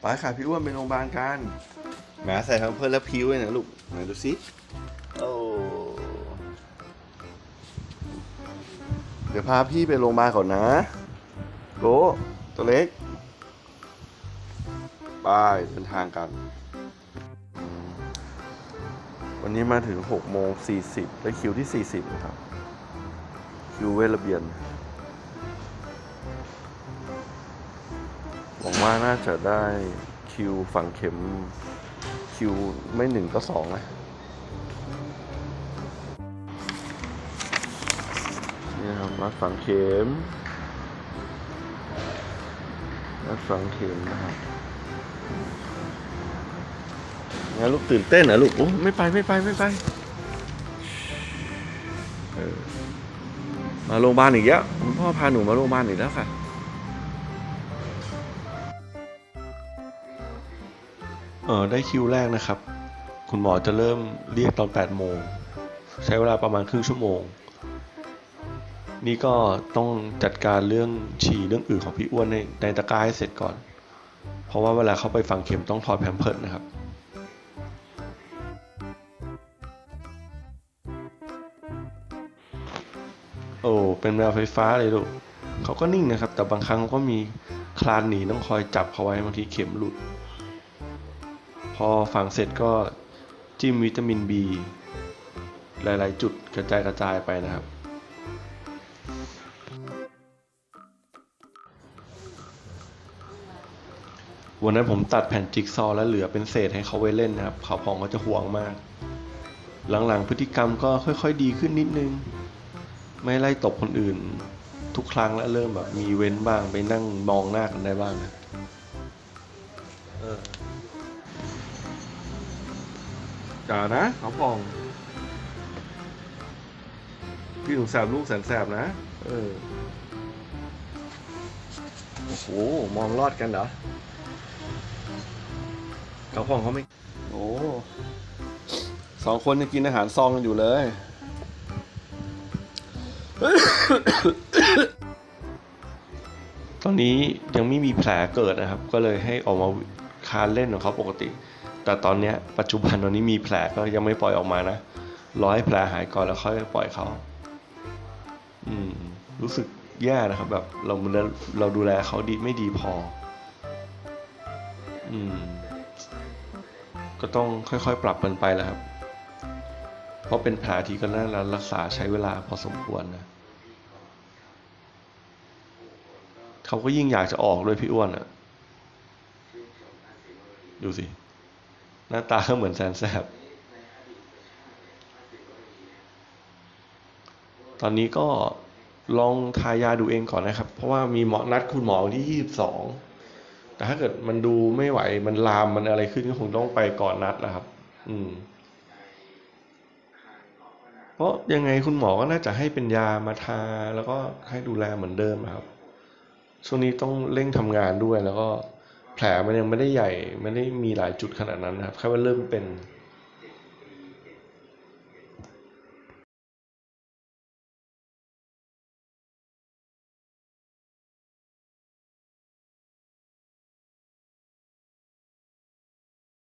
ไปค่ะพี่อ้วนไปโรงพยาบาลกันแหมใส่ทั้งเพื่อนแล้วพิ้วเลยนะลูกไหนดูสิโอ้เดี๋ยวพาพี่ไปโรงพยาบาลก่อนนะโกตัวเล็กไปเดินทางกัน วันนี้มาถึง6โมง40ได้คิวที่ 40 นะครับ คิวเวชระเบียน หวังว่าน่าจะได้คิวฝังเข็มคิวไม่หนึ่งก็สองนะนี่ครับนัดฝังเข็มนัดฝังเข็มนะครับไงลูกตื่นเต้นเหรอลูกโอ้ไม่ไปไม่ไปไม่ไปมาโรงพยาบาลอีกแล้วคุณพ่อพาหนูมาโรงพยาบาลอีกแล้วค่ะ เออได้คิวแรกนะครับ คุณหมอจะเริ่มเรียกตอน 8 โมง ใช้เวลาประมาณครึ่งชั่วโมง นี่ก็ต้องจัดการเรื่องฉี่เรื่องอื่นของพี่อ้วนในในตะกร้าให้เสร็จก่อน เพราะว่าเวลาเขาไปฝังเข็มต้องถอดแพมเพิร์ดนะครับโอ้เป็นแมวไฟฟ้าเลยลูกเขาก็นิ่งนะครับ แต่บางครั้งเขาก็มีคลานหนีต้องคอยจับเขาไว้บางทีเข็มหลุด พอฝังเสร็จก็จิ้มวิตามิน B หลาย ๆ จุดกระจายกระจายไปนะครับ วันนั้นผมตัดแผ่นจิ๊กซอว์แล้วเหลือเป็นเศษให้เขาไว้เล่นนะครับเขาพองเขาจะห่วงมาก หลัง ๆ พฤติกรรมก็ค่อย ๆ ดีขึ้นนิดนึง ไม่ไล่ตบคนอื่น ทุกครั้งแล้วเริ่มแบบมีเว้นบ้างไปนั่งมองหน้ากันได้บ้างนะเออ จ่านะเขาพอง พี่หนูแสบลูกแสนแสบนะ เออ โอ้โห มองรอดกันเหรอเขาพองเขาไม่ โอ้สองคนยังกินอาหารซองกันอยู่เลย ตอนนี้ยังไม่มีแผลเกิดนะครับ ก็เลยให้ออกมาคานเล่นของเขาปกติ แต่ตอนเนี้ยปัจจุบันตอนนี้มีแผลก็ยังไม่ปล่อยออกมานะรอให้แผลหายก่อนแล้วค่อยปล่อยเขาอืมรู้สึกแย่นะครับ แบบเราเราดูแลเขาดีไม่ดีพอ อืม ก็ต้องค่อยๆ ปรับกันไปแหล้วครับ เพราะเป็นแผลที่ก็น่ารักษาใช้เวลาพอสมควรนะเขาก็ยิ่งอยากจะออกด้วยพี่อ้วนอะดูสิ หน้าตาก็เหมือนแสนแสบ ตอนนี้ก็ลองทายาดูเองก่อนนะครับ เพราะว่ามีหมอนัดคุณหมอวันที่ยี่สิบสอง แต่ถ้าเกิดมันดูไม่ไหว มันลาม มันอะไรขึ้นก็คงต้องไปก่อนนัดนะครับ อืม เพราะยังไงคุณหมอก็น่าจะให้เป็นยามาทา แล้วก็ให้ดูแลเหมือนเดิมอะครับ ช่วงนี้ต้องเร่งทำงานด้วยแล้วก็ แผลมันยังไม่ได้ใหญ่ไม่ได้มีหลายจุดขนาดนั้นนะครับแค่ว่าเริ่มเป็น